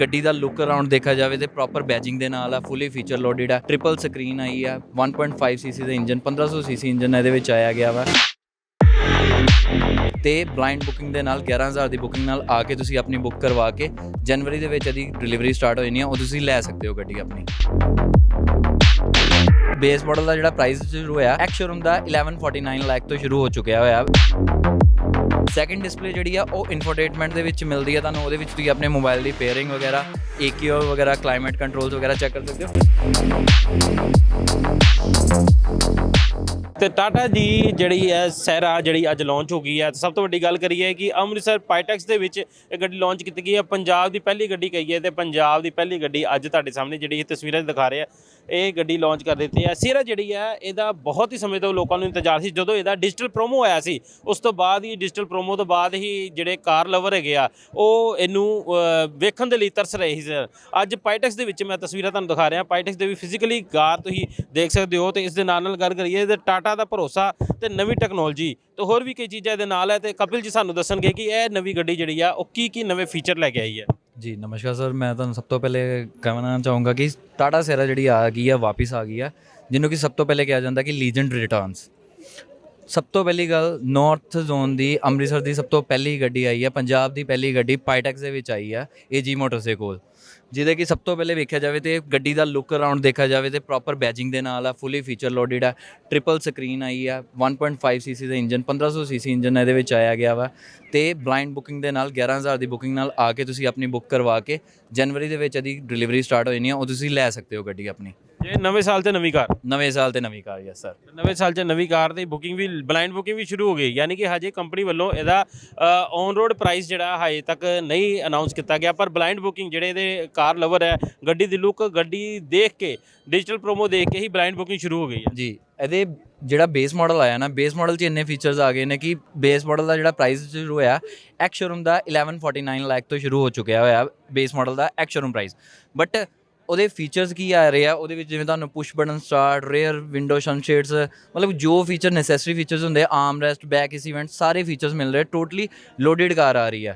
ਗੱਡੀ ਦਾ look around ਦੇਖਿਆ ਜਾਵੇ ਤੇ ਪ੍ਰੋਪਰ ਬੈਜਿੰਗ ਦੇ ਨਾਲ ਆ ਫੁੱਲੀ ਫੀਚਰ ਲੋਡਡ ਆ ਟ੍ਰਿਪਲ ਸਕਰੀਨ ਆਈ ਆ 1.5 ਸੀਸੀ ਦਾ ਇੰਜਨ 1500 ਸੀਸੀ ਇੰਜਨ ਇਹਦੇ ਵਿੱਚ ਆਇਆ ਗਿਆ ਵਾ। ਤੇ ਬਲਾਈਂਡ ਬੁਕਿੰਗ ਦੇ ਨਾਲ 11000 ਦੀ ਬੁਕਿੰਗ ਨਾਲ ਆ ਕੇ ਤੁਸੀਂ ਆਪਣੀ ਬੁੱਕ ਕਰਵਾ ਕੇ ਜਨਵਰੀ ਦੇ ਵਿੱਚ ਇਹਦੀ ਡਿਲੀਵਰੀ ਸਟਾਰਟ ਹੋ ਜਾਣੀ ਆ, ਉਹ ਤੁਸੀਂ ਲੈ ਸਕਦੇ ਹੋ ਗੱਡੀ ਆਪਣੀ। ਬੇਸ ਮਾਡਲ ਦਾ ਜਿਹੜਾ ਪ੍ਰਾਈਸ ਸ਼ੁਰੂ ਹੋਇਆ ਐਕਸ ਸ਼ੋਰੂਮ ਦਾ 1149 ਲੱਖ ਤੋਂ ਸ਼ੁਰੂ ਹੋ ਚੁੱਕਿਆ ਹੋਇਆ। ਸੈਕੰਡ ਡਿਸਪਲੇ ਜਿਹੜੀ ਆ, ਉਹ ਇਨਫੋਟੇਨਮੈਂਟ ਦੇ ਵਿੱਚ ਮਿਲਦੀ ਆ ਤੁਹਾਨੂੰ, ਉਹਦੇ ਵਿੱਚ ਤੁਸੀਂ ਆਪਣੇ ਮੋਬਾਈਲ ਦੀ ਪੇਅਰਿੰਗ ਵਗੈਰਾ EQ ਵਗੈਰਾ ਕਲਾਈਮੇਟ ਕੰਟਰੋਲਸ ਵਗੈਰਾ ਚੈੱਕ ਕਰ ਸਕਦੇ ਹੋ। ਤੇ ਟਾਟਾ ਦੀ ਜਿਹੜੀ ਹੈ ਸਹਿਰਾ ਜਿਹੜੀ ਅੱਜ ਲਾਂਚ ਹੋ ਗਈ ਹੈ। ਸਭ ਤੋਂ ਵੱਡੀ ਗੱਲ ਕਰੀਏ ਕਿ ਅੰਮ੍ਰਿਤਸਰ ਪਾਈਟੈਕਸ ਦੇ ਵਿੱਚ ਇਹ ਗੱਡੀ ਲਾਂਚ ਕੀਤੀ ਗਈ ਹੈ। ਪੰਜਾਬ ਦੀ ਪਹਿਲੀ ਗੱਡੀ ਕਹੀਏ ਹੈ ਤੇ ਪੰਜਾਬ ਦੀ ਪਹਿਲੀ ਗੱਡੀ ਅੱਜ ਤੁਹਾਡੇ ਸਾਹਮਣੇ ਜਿਹੜੀ ਇਹ ਤਸਵੀਰਾਂ ਦਿਖਾ ਰਹੇ ਆ, ਇਹ ਗੱਡੀ ਲਾਂਚ ਕਰ ਦਿੱਤੀ ਹੈ। ਸੈਰਾ ਜਿਹੜੀ ਹੈ, ਇਹਦਾ ਬਹੁਤ ਹੀ ਸਮੇਂ ਤੋਂ ਲੋਕਾਂ ਨੂੰ ਇੰਤਜ਼ਾਰ ਸੀ। ਜਦੋਂ ਇਹਦਾ ਡਿਜੀਟਲ ਪ੍ਰੋਮੋ ਆਇਆ ਸੀ, ਉਸ ਤੋਂ ਬਾਅਦ ਹੀ ਡਿਜੀਟਲ ਪ੍ਰੋਮੋ ਤੋਂ ਬਾਅਦ ਹੀ ਜਿਹੜੇ ਕਾਰ ਲਵਰ ਹੈਗੇ ਆ, ਉਹ ਇਹਨੂੰ ਵੇਖਣ ਦੇ ਲਈ ਤਰਸ ਰਹੇ ਸੀ। ਅੱਜ ਪਾਈਟੈਕਸ ਦੇ ਵਿੱਚ ਮੈਂ ਤਸਵੀਰਾਂ ਤੁਹਾਨੂੰ ਦਿਖਾ ਰਿਹਾ। ਪਾਈਟੈਕਸ ਦੇ ਵੀ ਫਿਜ਼ੀਕਲੀ ਕਾਰ ਤੁਸੀਂ ਦੇਖ ਸਕਦੇ ਹੋ ਤੇ ਇਸ ਦੇ ਨਾਲ ਨਾਲ ਗੱਲ ਕਰੀਏ ਤੇ ਟਾਟਾ ਦਾ ਭਰੋਸਾ ਤੇ ਨਵੀਂ ਟੈਕਨੋਲੋਜੀ ਤੇ ਹੋਰ ਵੀ ਕਈ ਚੀਜ਼ਾਂ ਇਹਦੇ ਨਾਲ ਹੈ ਤੇ ਕਪਿਲ ਜੀ ਸਾਨੂੰ ਦੱਸਣਗੇ ਕਿ ਇਹ ਨਵੀਂ ਗੱਡੀ ਜਿਹੜੀ ਆ, ਉਹ ਕੀ ਕੀ ਨਵੇਂ ਫੀਚਰ ਲੈ ਕੇ ਆਈ ਹੈ। ਜੀ, ਨਮਸਕਾਰ ਸਰ, ਮੈਂ ਤੁਹਾਨੂੰ ਸਭ ਤੋਂ ਪਹਿਲੇ ਕਹਿਣਾ ਚਾਹੂੰਗਾ ਕਿ ਟਾਟਾ ਸੇਰਾ ਜਿਹੜੀ ਆ ਗਈ ਆ, ਵਾਪਿਸ ਆ ਗਈ ਆ, ਜਿਹਨੂੰ ਕਿ ਸਭ ਤੋਂ ਪਹਿਲੇ ਕਿਹਾ ਜਾਂਦਾ ਕਿ ਲੀਜੈਂਡ ਰਿਟਰਨਸ ਸਭ ਤੋਂ ਪਹਿਲੀ ਗੱਲ ਨਾਰਥ ਜ਼ੋਨ ਦੀ ਅੰਮ੍ਰਿਤਸਰ ਦੀ ਸਭ ਤੋਂ ਪਹਿਲੀ ਗੱਡੀ ਆਈ ਹੈ ਪੰਜਾਬ ਦੀ ਪਹਿਲੀ ਗੱਡੀ ਪਾਈਟੈਕਸ ਦੇ ਵਿੱਚ ਆਈ ਹੈ ਏਜੀ ਮੋਟਰਸ ਦੇ ਜਿਹਦੇ ਕਿ ਸਭ ਤੋਂ ਪਹਿਲੇ ਵੇਖਿਆ ਜਾਵੇ ਤੇ ਗੱਡੀ ਦਾ ਲੁੱਕ ਅਰਾਊਂਡ ਦੇਖਿਆ ਜਾਵੇ ਤੇ ਪ੍ਰੋਪਰ ਬੈਜਿੰਗ ਦੇ ਨਾਲ ਆ ਫੁੱਲੀ ਫੀਚਰ ਲੋਡਡ ਆ ਟ੍ਰਿਪਲ ਸਕਰੀਨ ਆਈ ਆ 1.5 ਸੀਸੀ ਦਾ ਇੰਜਨ 1500 ਸੀਸੀ ਇੰਜਨ ਇਹਦੇ ਵਿੱਚ ਆਇਆ ਗਿਆ ਵਾ ਤੇ ਬਲਾਈਂਡ ਬੁਕਿੰਗ ਦੇ ਨਾਲ 11000 ਦੀ ਬੁਕਿੰਗ ਨਾਲ ਆ ਕੇ ਤੁਸੀਂ ਆਪਣੀ ਬੁੱਕ ਕਰਵਾ ਕੇ ਜਨਵਰੀ ਦੇ ਵਿੱਚ ਇਹਦੀ ਡਿਲੀਵਰੀ ਸਟਾਰਟ ਹੋ ਜਾਣੀ ਆ, ਉਹ ਤੁਸੀਂ ਲੈ ਸਕਦੇ ਹੋ ਗੱਡੀ ਆਪਣੀ। ਇਹ ਨਵੇਂ ਸਾਲ ਤੇ ਨਵੀਂ ਕਾਰ। ਨਵੇਂ ਸਾਲ ਤੇ ਨਵੀਂ ਕਾਰ ਯੈਸ ਸਰ ਨਵੇਂ ਸਾਲ 'ਚ ਨਵੀਂ ਕਾਰ ਦੀ ਬੁਕਿੰਗ ਵੀ ਬਲਾਈਂਡ ਬੁਕਿੰਗ ਵੀ ਸ਼ੁਰੂ ਹੋ ਗਈ। ਯਾਨੀ ਕਿ ਹਜੇ ਕੰਪਨੀ ਵੱਲੋਂ ਇਹਦਾ ਔਨ ਰੋਡ ਪ੍ਰਾਈਸ ਜਿਹੜਾ ਹਜੇ ਤੱਕ ਨਹੀਂ ਅਨਾਉਂਸ ਕੀਤਾ ਗਿਆ ਪਰ ਬਲਾਈਂਡ ਬੁਕਿੰਗ ਜਿਹੜੇ ਇਹਦੇ ਕਾਰ ਲਵਰ ਹੈ ਗੱਡੀ ਦੀ ਲੁੱਕ ਗੱਡੀ ਦੇਖ ਕੇ ਡਿਜੀਟਲ ਪ੍ਰੋਮੋ ਦੇਖ ਕੇ ਹੀ ਬਲਾਈਂਡ ਬੁਕਿੰਗ ਸ਼ੁਰੂ ਹੋ ਗਈ ਹੈ। ਜੀ ਇਹਦੇ ਜਿਹੜਾ ਬੇਸ ਮਾਡਲ ਆਇਆ ਨਾ ਬੇਸ ਮਾਡਲ 'ਚ ਇੰਨੇ ਫੀਚਰਸ ਆ ਗਏ ਨੇ ਕਿ ਬੇਸ ਮਾਡਲ ਦਾ ਜਿਹੜਾ ਪ੍ਰਾਈਸ ਸ਼ੁਰੂ ਹੋਇਆ ਐਕਸ ਸ਼ੋਰੂਮ ਦਾ 1149 ਲੱਖ ਤੋਂ ਸ਼ੁਰੂ ਹੋ ਚੁੱਕਿਆ ਹੋਇਆ ਬੇਸ ਮਾਡਲ ਦਾ ਐਕਸ ਸ਼ੋਰੂਮ ਪ੍ਰਾਈਸ ਬਟ ਉਹਦੇ ਫੀਚਰਸ ਕੀ ਆ ਰਹੇ ਆ? ਉਹਦੇ ਵਿੱਚ ਜਿਵੇਂ ਤੁਹਾਨੂੰ push button start rear window sunshades ਮਤਲਬ ਜੋ ਫੀਚਰ ਨੈਸੈਸਰੀ ਫੀਚਰਸ ਹੁੰਦੇ ਆ ਆਰਮ ਰੈਸਟ ਬੈਕ ਇਸ ਇਵੈਂਟ ਸਾਰੇ ਫੀਚਰਸ ਮਿਲ ਰਹੇ ਟੋਟਲੀ ਲੋਡਡ ਕਾਰ ਆ ਰਹੀ ਆ।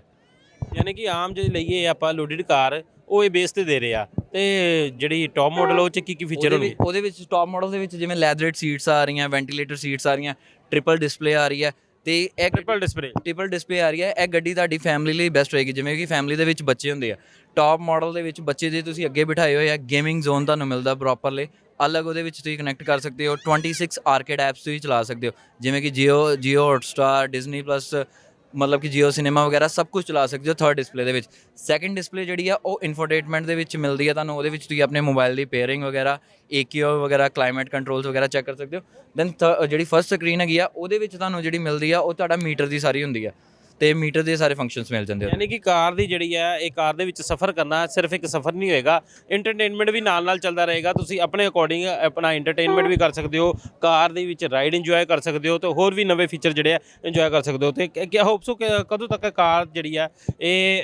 ਯਾਨੀ ਕਿ ਆਮ ਜੇ ਲਈਏ ਆਪਾਂ ਲੋਡਡ ਕਾਰ ਉਹ ਇਹ ਬੇਸ ਤੇ ਦੇ ਰਹੇ ਆ। ਤੇ ਜਿਹੜੀ ਟੌਪ ਮਾਡਲ ਉਹ 'ਚ ਕੀ ਕੀ ਫੀਚਰ ਹੋਣਗੇ? ਉਹਦੇ ਵਿੱਚ ਟੌਪ ਮਾਡਲ ਦੇ ਵਿੱਚ ਜਿਵੇਂ ਲੈਦਰਡ ਸੀਟਸ ਆ ਰਹੀਆਂ ਵੈਂਟੀਲੇਟਰ ਸੀਟਸ ਆ ਰਹੀਆਂ ਟ੍ਰਿਪਲ ਡਿਸਪਲੇ ਆ ਰਹੀ ਹੈ ਤੇ ਇਹ ਟ੍ਰਿਪਲ ਡਿਸਪਲੇ ਟ੍ਰਿਪਲ ਡਿਸਪਲੇ ਆ ਰਹੀ ਹੈ। ਇਹ ਗੱਡੀ ਤੁਹਾਡੀ ਫੈਮਿਲੀ ਲਈ ਬੈਸਟ ਹੋਏਗੀ। ਜਿਵੇਂ ਕਿ ਫੈਮਿਲੀ ਦੇ ਵਿੱਚ ਬੱਚੇ ਹੁੰਦੇ ਆ। ਟਾਪ ਮਾਡਲ ਦੇ ਵਿੱਚ ਬੱਚੇ ਜੇ ਤੁਸੀਂ ਅੱਗੇ ਬਿਠਾਏ ਹੋਏ ਆ ਗੇਮਿੰਗ ਜ਼ੋਨ ਤੁਹਾਨੂੰ ਮਿਲਦਾ ਪ੍ਰੋਪਰਲੀ ਅਲੱਗ ਉਹਦੇ ਵਿੱਚ ਤੁਸੀਂ ਕਨੈਕਟ ਕਰ ਸਕਦੇ ਹੋ। 26 ਆਰਕੇਡ ਐਪਸ ਤੁਸੀਂ ਚਲਾ ਸਕਦੇ ਹੋ। ਜਿਵੇਂ ਕਿ Jio Jio Hotstar Disney Plus ਮਤਲਬ ਕਿ ਜੀਓ ਸਿਨੇਮਾ ਵਗੈਰਾ ਸਭ ਕੁਝ ਚਲਾ ਸਕਦੇ ਹੋ ਥਰਡ ਡਿਸਪਲੇ ਦੇ ਵਿੱਚ। ਸੈਕੰਡ ਡਿਸਪਲੇ ਜਿਹੜੀ ਆ, ਉਹ ਇਨਫੋਟੇਨਮੈਂਟ ਦੇ ਵਿੱਚ ਮਿਲਦੀ ਆ ਤੁਹਾਨੂੰ, ਉਹਦੇ ਵਿੱਚ ਤੁਸੀਂ ਆਪਣੇ ਮੋਬਾਈਲ ਦੀ ਪੇਅਰਿੰਗ ਵਗੈਰਾ EQ ਵਗੈਰਾ ਕਲਾਈਮੇਟ ਕੰਟਰੋਲਸ ਵਗੈਰਾ ਚੈੱਕ ਕਰ ਸਕਦੇ ਹੋ। ਦੈਨ ਜਿਹੜੀ ਫਰਸਟ ਸਕਰੀਨ ਹੈਗੀ ਆ, ਉਹਦੇ ਵਿੱਚ ਤੁਹਾਨੂੰ ਜਿਹੜੀ ਮਿਲਦੀ ਆ, ਉਹ ਤੁਹਾਡਾ ਮੀਟਰ ਦੀ ਸਾਰੀ ਹੁੰਦੀ ਆ। ਤੇ ਮੀਟਰ ਦੇ ਸਾਰੇ ਫੰਕਸ਼ਨਸ ਮਿਲ ਜਾਂਦੇ ਆ ਯਾਨੀ ਕਿ ਕਾਰ ਦੀ ਜਿਹੜੀ ਹੈ ਇਹ ਕਾਰ ਦੇ ਵਿੱਚ ਸਫ਼ਰ ਕਰਨਾ ਸਿਰਫ ਇੱਕ ਸਫ਼ਰ ਨਹੀਂ ਹੋਏਗਾ। ਐਂਟਰਟੇਨਮੈਂਟ ਵੀ ਨਾਲ ਨਾਲ ਚੱਲਦਾ ਰਹੇਗਾ। ਤੁਸੀਂ ਆਪਣੇ ਅਕੋਰਡਿੰਗ ਆਪਣਾ ਐਂਟਰਟੇਨਮੈਂਟ ਵੀ ਕਰ ਸਕਦੇ ਹੋ ਕਾਰ ਦੇ ਵਿੱਚ ਰਾਈਡ ਇੰਜੋਏ ਕਰ ਸਕਦੇ ਹੋ ਤੇ ਹੋਰ ਵੀ ਨਵੇਂ ਫੀਚਰ ਜਿਹੜੇ ਆ ਇੰਜੋਏ ਕਰ ਸਕਦੇ ਹੋ। ਤੇ ਕੀ ਹੋਪ ਸੋ ਕਦੋਂ ਤੱਕ ਕਾਰ ਜਿਹੜੀ ਆ ਇਹ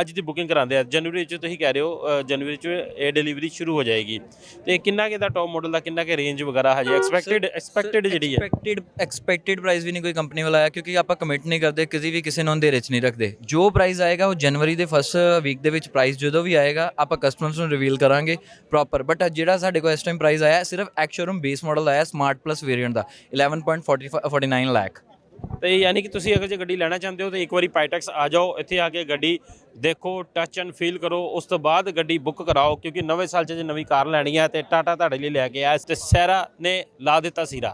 ਅੱਜ ਦੀ ਬੁਕਿੰਗ ਕਰਾਉਂਦੇ ਆ? ਜਨਵਰੀ ਚ ਤੁਸੀਂ ਕਹਿ ਰਹੇ ਹੋ ਜਨਵਰੀ ਚ ਇਹ ਡਿਲੀਵਰੀ ਸ਼ੁਰੂ ਹੋ ਜਾਏਗੀ। ਤੇ ਕਿੰਨਾ ਕਿ ਦਾ ਟੌਪ ਮਾਡਲ ਦਾ ਕਿੰਨਾ ਕਿ ਰੇਂਜ ਵਗੈਰਾ ਹਜੇ ਐਕਸਪੈਕਟਡ ਐਕਸਪੈਕਟਡ ਜਿਹੜੀ ਹੈ ਐਕਸਪੈਕਟਡ ਐਕਸਪੈਕਟਡ ਪ੍ਰਾਈਸ ਵੀ ਨਹੀਂ ਕੋਈ ਕੰਪਨੀ ਵਾਲਾ ਆਇਆ ਕਿਉਂਕਿ ਆਪਾਂ ਕਮਿਟ ਨਹੀਂ ਕਰਦੇ ਕਿਸੇ ਵੀ ਕਿਸੇ ਨੂੰ ਅੰਧੇਰੇ 'ਚ ਨਹੀਂ ਰੱਖਦੇ। ਜੋ ਪ੍ਰਾਈਜ਼ ਆਏਗਾ ਉਹ ਜਨਵਰੀ ਦੇ ਫਸਟ ਵੀਕ ਦੇ ਵਿੱਚ ਪ੍ਰਾਈਜ਼ ਜਦੋਂ ਵੀ ਆਏਗਾ, ਆਪਾਂ ਕਸਟਮਰਸ ਨੂੰ ਰਿਵੀਲ ਕਰਾਂਗੇ ਪ੍ਰੋਪਰ ਬਟ ਜਿਹੜਾ ਸਾਡੇ ਕੋਲ ਇਸ ਟਾਈਮ ਪ੍ਰਾਈਜ਼ ਆਇਆ, ਸਿਰਫ ਐਕਸ ਸ਼ੋਰੂਮ ਬੇਸ ਮਾਡਲ ਆਇਆ ਸਮਾਰਟ ਪਲੱਸ ਵੇਰੀਐਂਟ ਦਾ 11.49 ਲੱਖ ਤੇ ਯਾਨੀ ਕਿ ਤੁਸੀਂ ਅਗਰ ਜੇ ਗੱਡੀ ਲੈਣਾ ਚਾਹੁੰਦੇ ਹੋ, ਤਾਂ ਇੱਕ ਵਾਰੀ ਪਾਈਟੈਕਸ ਆ ਜਾਓ, ਇੱਥੇ ਆ ਕੇ ਗੱਡੀ ਦੇਖੋ ਟੱਚ ਐਂਡ ਫੀਲ ਕਰੋ, ਉਸ ਤੋਂ ਬਾਅਦ ਗੱਡੀ ਬੁੱਕ ਕਰਾਓ, ਕਿਉਂਕਿ ਨਵੇਂ ਸਾਲ 'ਚ ਜੇ ਨਵੀਂ ਕਾਰ ਲੈਣੀ ਹੈ ਤੇ ਟਾਟਾ ਤੁਹਾਡੇ ਲਈ ਲੈ ਕੇ ਆਇਆ ਤੇ ਸੈਰਾ ਨੇ ਲਾ ਦਿੱਤਾ ਸੀਰਾ।